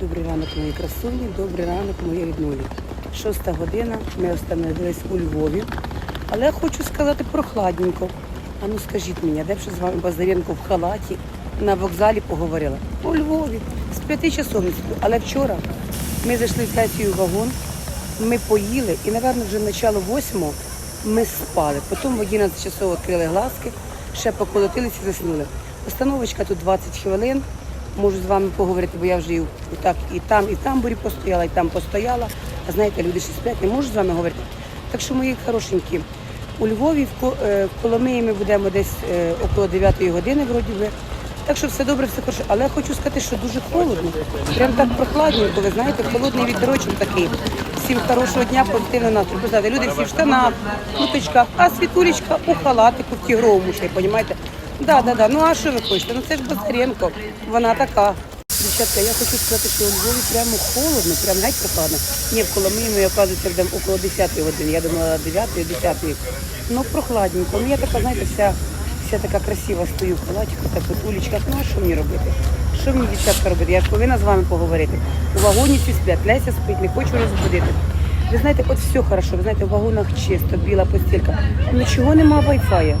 Добрий ранок, мої красуні, добрий ранок, мої ріднулі. Шоста година, ми остановились у Львові. Але я хочу сказати прохладненько. А ну скажіть мені, де б ще з вами Базаренко в халаті на вокзалі поговорила? У Львові, з п'яти часов. Але вчора ми зайшли в сесію вагон, ми поїли і, напевно, вже начало восьмого ми спали. Потім в 11 часов відкрили глазки, ще поколотились і заснули. Остановочка тут 20 хвилин. Можу з вами поговорити, бо я вже і, так, і там, і в тамбурі постояла, і там постояла. А знаєте, люди ще сплять, не можу з вами говорити. Так що, мої хорошенькі, у Львові в е, в Коломиї ми будемо десь е, около 9 години, вроді би. Так що все добре, все хорошо. Але я хочу сказати, що дуже холодно. Прям так прохладненько, ви знаєте, холодний вітерочок такий. Всім хорошого дня, позитивного настрою. Люди всі в штанах, куточках, а світулечка у халатику, в тігровому ще, розумієте? Да, да, да. Ну а що ви хочете? Ну це ж Базаренко, вона така. Дівчатка, я хочу сказати, що у Львові прямо холодно, прям геть прохладно. Ні, в Коломиї ми, оказується, йдемо около 10 години. Я думала 9 10 Ну прохладненько. Ну я така, знаєте, вся, вся така красива стою в халатику, так от улічках. Ну а що мені робити? Що мені, дівчатка, робити? Я ж повинна з вами поговорити. У вагоні всі сплять, Леся спить, не хочу розбудити. Ви знаєте, от все хорошо, ви знаєте, в вагонах чисто, біла постілька. Ну чого нема вайфая?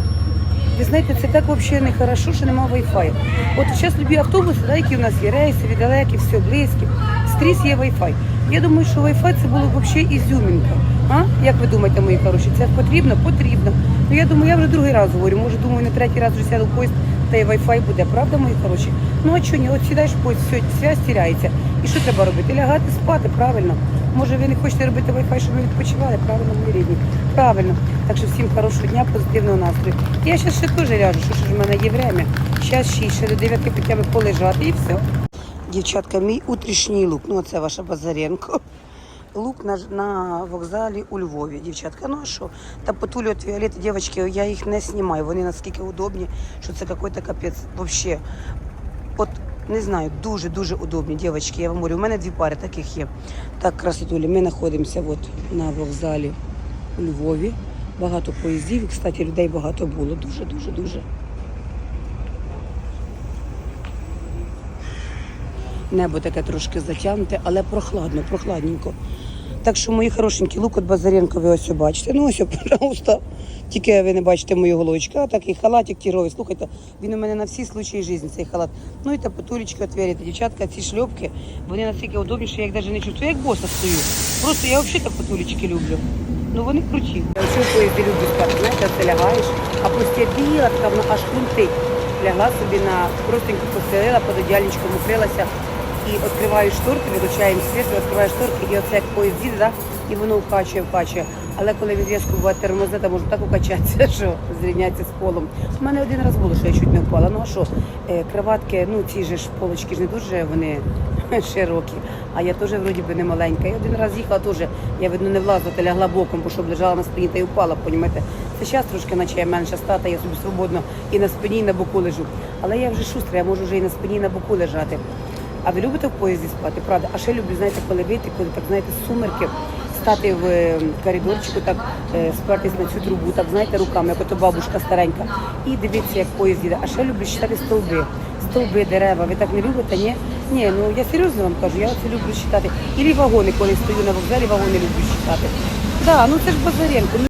Ви знаєте, це так взагалі не хорошо, що немає Wi-Fi. От зараз любі автобуси, да, які у нас є рейси, далекі, все близькі, скрізь є Wi-Fi. Я думаю, що Wi-Fi це було б взагалі ізюмінка. А? Як ви думаєте, мої хороші, це потрібно? Потрібно. Ну я думаю, я вже другий раз говорю, може, думаю, на третій раз вже сяду в поїзд, та й Wi-Fi буде, правда, мої хороші? Ну а чого ні? От сідаєш в поїзд, все, связь тіряється. І що треба робити? Лягати спати, правильно. Може, ви не хочете робити Wi-Fi, щоб ми відпочивали? Правильно, мої рідні. Правильно. Так що всім хорошого дня, позитивного настрою. Я зараз ще теж ляжу, що ж в мене є время. Зараз ще, ще до 9 хоча б полежати і все. Дівчатка, мій утрішній лук. Ну, це ваша Базаренко. Лук на, на вокзалі у Львові, дівчатка. Ну а що? Та потулю от Віолети, дівчатки, я їх не знімаю. Вони наскільки удобні, що це якийсь капець. Вообще. От не знаю, дуже-дуже удобні, дівчатки. Я вам говорю, у мене дві пари таких є. Так, красотулі, ми знаходимося от на вокзалі у Львові. Багато поїздів. І, кстати, людей багато було. Дуже, дуже, дуже. Небо таке трошки затягнуте, але прохладно, прохладненько. Так що, мої хорошенькі, лук от Базаренко, ви ось бачите. Ну ось, пожалуйста. Тільки ви не бачите мою головочку, а такий халатик тіровий. Слухайте, він у мене на всі случаї життя, цей халат. Ну і та потулечки от вірите. Дівчатка, ці шльопки, вони настільки удобні, що я їх навіть не чувствую. Я як боса стою. Просто я взагалі так потулечки люблю. Ну вони круті. Все в поїзді люблю спати, знаєте, це лягаєш, а просто біла, така аж хрумтить. Лягла собі на простеньку постелила, під одіяльничком укрилася і відкриваю шторки, виключаємо світ, відкриваю шторки, і оце як поїзд їде, да? і воно вкачує, вкачує. Але коли він різко буває тормозити, може так укачатися, що зрівняться з полом. У мене один раз було, що я чуть не впала. Ну а що, е, кроватки, ну ці ж полочки ж не дуже вони широкі, а я теж вроді би не маленька. Я один раз їхала теж, я видно не влазила, та лягла боком, бо щоб лежала на спині та й упала, понімаєте. Це зараз трошки, наче я менша стата, я собі свободно і на спині, і на боку лежу. Але я вже шустра, я можу вже і на спині, і на боку лежати. А ви любите в поїзді спати? Правда? А ще люблю, знаєте, коли вийти, коли так знаєте, сумерки, стати в е, коридорчику, так е, спертись на цю трубу, так знаєте, руками, як ото бабушка старенька, і дивитися, як поїзд їде. А ще люблю читати стовби. Стовби, дерева. Ви так не любите? Ні? Ні, ну я серйозно вам кажу, я це люблю читати. Ілі вагони, коли стою на вокзалі, вагони люблю читати. Да, ну це ж Базаренко. ну,